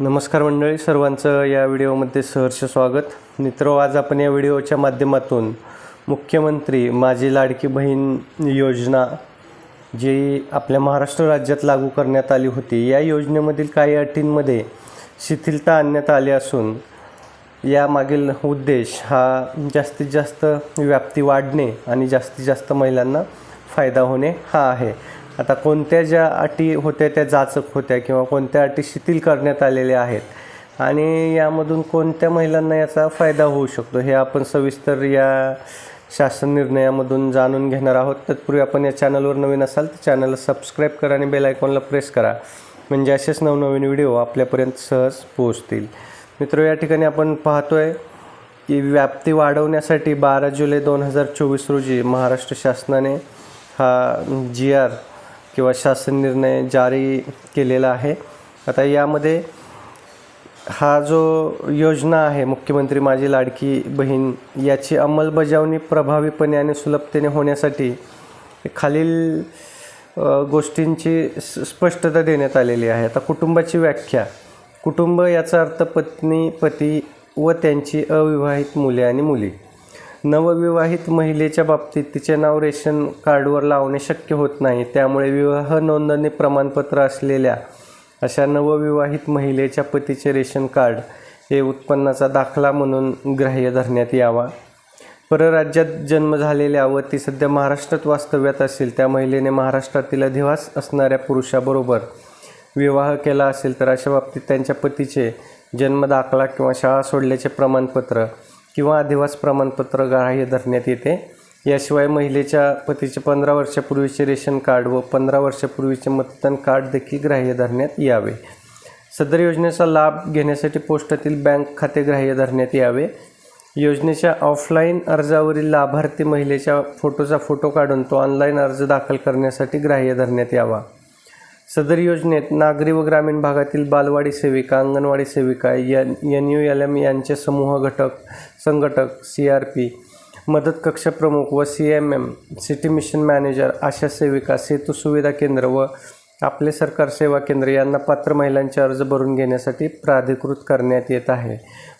नमस्कार मंडळी सर्वांचं या व्हिडिओमध्ये सहर्ष स्वागत. मित्र आज आपण या व्हिडिओच्या माध्यमातून मुख्यमंत्री माझी लाडकी बहीण योजना जी आपल्या महाराष्ट्र राज्यात लागू करण्यात आली होती या योजनेमधील काही अटींमध्ये शिथिलता आणण्यात आली असून यामागील उद्देश हा जास्तीत जास्त व्याप्ती वाढणे आणि जास्तीत जास्त महिलांना फायदा होणे हा आहे. आता कोणत्या ज्या अटी होत्या त्या जाचक होत्या किंवा कोणत्या अटी शिथिल करण्यात आलेल्या आहेत? आणि यामधून कोणत्या महिलांना याचा फायदा होऊ शकतो? हे आपण सविस्तर या शासन निर्णयामधून जाणून घेणार आहोत. तत्पूर्वी आपण या चॅनलवर नवीन असाल तर चॅनलला सबस्क्राईब करा आणि बेल आयकॉनला प्रेस करा. म्हणजे असेच नवनवीन व्हिडिओ आपल्यापर्यंत सहज पोहोचतील. मित्र या ठिकाणी आपण पाहतोय की व्याप्ती वाढवण्यासाठी बारा जुलै दोन हजार चोवीस रोजी महाराष्ट्र शासनाने हा जी आर किंवा शासन निर्णय जारी केलेला आहे. आता यामध्ये हा जो योजना आहे मुख्यमंत्री माझी लाडकी बहीण याची अंमलबजावणी प्रभावीपणे आणि सुलभतेने होण्यासाठी खालील गोष्टींची स्पष्टता देण्यात आलेली आहे. आता कुटुंबाची व्याख्या. कुटुंब याचा अर्थ पत्नी पती व त्यांची अविवाहित मुले आणि मुली. नवविवाहित महिलेच्या बाबतीत तिचे नाव रेशन कार्डवर लावणे शक्य होत नाही. त्यामुळे विवाह नोंदणी प्रमाणपत्र असलेल्या अशा नवविवाहित महिलेच्या पतीचे रेशन कार्ड हे उत्पन्नाचा दाखला म्हणून ग्राह्य धरण्यात यावा. परराज्यात जन्म झालेल्या व ती सध्या महाराष्ट्रात वास्तव्यात असेल त्या महिलेने महाराष्ट्रातील अधिवास असणाऱ्या पुरुषाबरोबर विवाह केला असेल तर अशा बाबतीत त्यांच्या पतीचे जन्म दाखला किंवा शाळा सोडल्याचे प्रमाणपत्र किंवा अधिवास प्रमाणपत्र ग्राह्य धरण्यात येते. याशिवाय महिलेच्या पतीचे पंधरा वर्षापूर्वीचे रेशन कार्ड व पंधरा वर्षापूर्वीचे मतदान कार्ड देखील ग्राह्य धरण्यात यावे. सदर योजनेचा लाभ घेण्यासाठी पोस्टातील बँक खाते ग्राह्य धरण्यात यावे. योजनेच्या ऑफलाईन अर्जावरील लाभार्थी महिलेच्या फोटोचा फोटो काढून तो ऑनलाईन अर्ज दाखल करण्यासाठी ग्राह्य धरण्यात यावा. सदर योजनेत नागरी व ग्रामीण भागातील बालवाडी सेविका अंगणवाडी सेविका N N U L M यांचे समूह घटक संघटक सी आर पी मदत कक्ष प्रमुख व C M M city mission manager आशा सेविका सेतू सुविधा केंद्र व आपले सरकार सेवा केंद्र यांना पात्र महिलांचे अर्ज भरून घेण्यासाठी प्राधिकृत करण्यात येत आहे.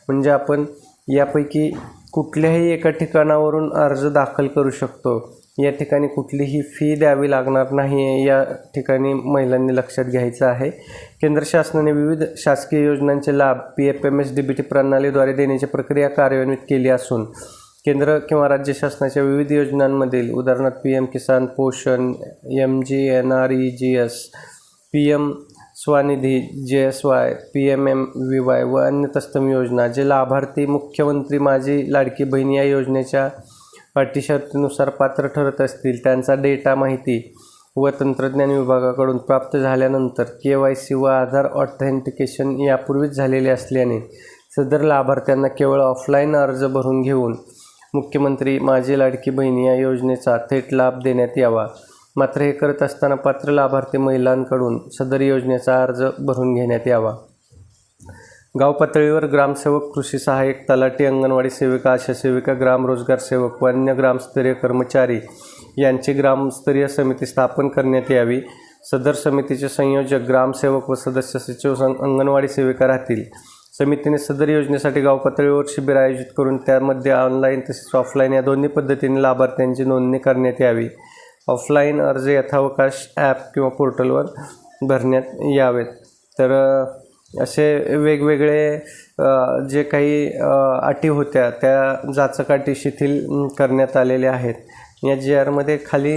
म्हणजे आपण यापैकी कुठल्याही एका ठिकाणावरून अर्ज दाखल करू शकतो. या ठिकाणी कुठलीही फी द्यावी लागणार नाही या ठिकाणी महिलांनी लक्षात घ्यायचं आहे. केंद्र शासनाने विविध शासकीय योजनांचे लाभ P F M S D B T प्रणालीद्वारे देण्याची प्रक्रिया कार्यान्वित केली असून केंद्र किंवा राज्य शासनाच्या विविध योजनांमधील उदाहरणार्थ P M Kisan Poshan M G N R E G S P M Svanidhi J S Y P M M V Y व अन्य तत्सम योजना जे लाभार्थी मुख्यमंत्री माझी लाडकी बहीण या योजनेच्या अटी शर्तीनुसार पात्र ठरत असतील त्यांचा डेटा माहिती व तंत्रज्ञान विभागाकडून प्राप्त झाल्यानंतर के वाय सी व आधार ऑथेंटिकेशन यापूर्वीच झालेले असल्याने सदर लाभार्थ्यांना केवळ ऑफलाईन अर्ज भरून घेऊन मुख्यमंत्री माझी लाडकी बहीण या योजनेचा थेट लाभ देण्यात यावा. मात्र हे करत असताना पात्र लाभार्थी महिलांकडून सदर योजनेचा अर्ज भरून घेण्यात यावा. गाव पातळीवर ग्रामसेवक कृषी सहाय्यक तलाठी अंगणवाडी सेविका आशा सेविका ग्रामरोजगार सेवक व अन्य ग्रामस्तरीय कर्मचारी यांची ग्रामस्तरीय समिती स्थापन करण्यात यावी. सदर समितीचे संयोजक ग्रामसेवक व सदस्य सचिव अंगणवाडी सेविका राहतील. समितीने सदर योजनेसाठी गाव पातळीवर शिबिर आयोजित करून त्यामध्ये ऑनलाईन तसेच ऑफलाईन या दोन्ही पद्धतीने लाभार्थ्यांची नोंदणी करण्यात यावी. ऑफलाईन अर्ज यथावकाश ॲप किंवा पोर्टलवर भरण्यात यावेत. तर असे वेगवेगळे जे काही अटी होत्या त्या जाचक शिथिल करण्यात आलेल्या आहेत. या जी आरमध्ये खाली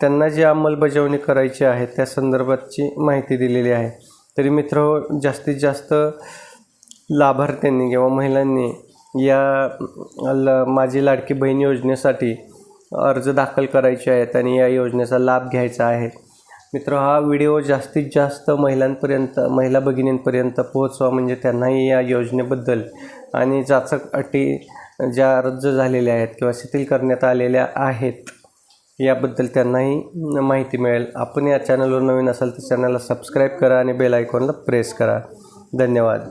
त्यांना जी अंमलबजावणी करायची आहे त्या संदर्भातची माहिती दिलेली आहे. तरी मित्र हो, जास्तीत जास्त लाभार्थ्यांनी किंवा महिलांनी या ल माझी लाडकी बहीण योजनेसाठी अर्ज दाखल करायचे आहेत आणि या योजनेचा लाभ घ्यायचा आहे. मित्र हा व्हिडिओ जास्तीत जास्त महिलांपर्यंत महिला भगिनींपर्यंत पोहोचवा म्हणजे त्यांनाही या योजनेबद्दल आणि जाचक अटी ज्या रद्द झालेल्या आहेत किंवा शिथिल करण्यात आलेल्या आहेत याबद्दल त्यांनाही माहिती मिळेल. आपण या चॅनलवर नवीन असाल तर चॅनलला सबस्क्राईब करा आणि बेल आयकॉनला प्रेस करा. धन्यवाद.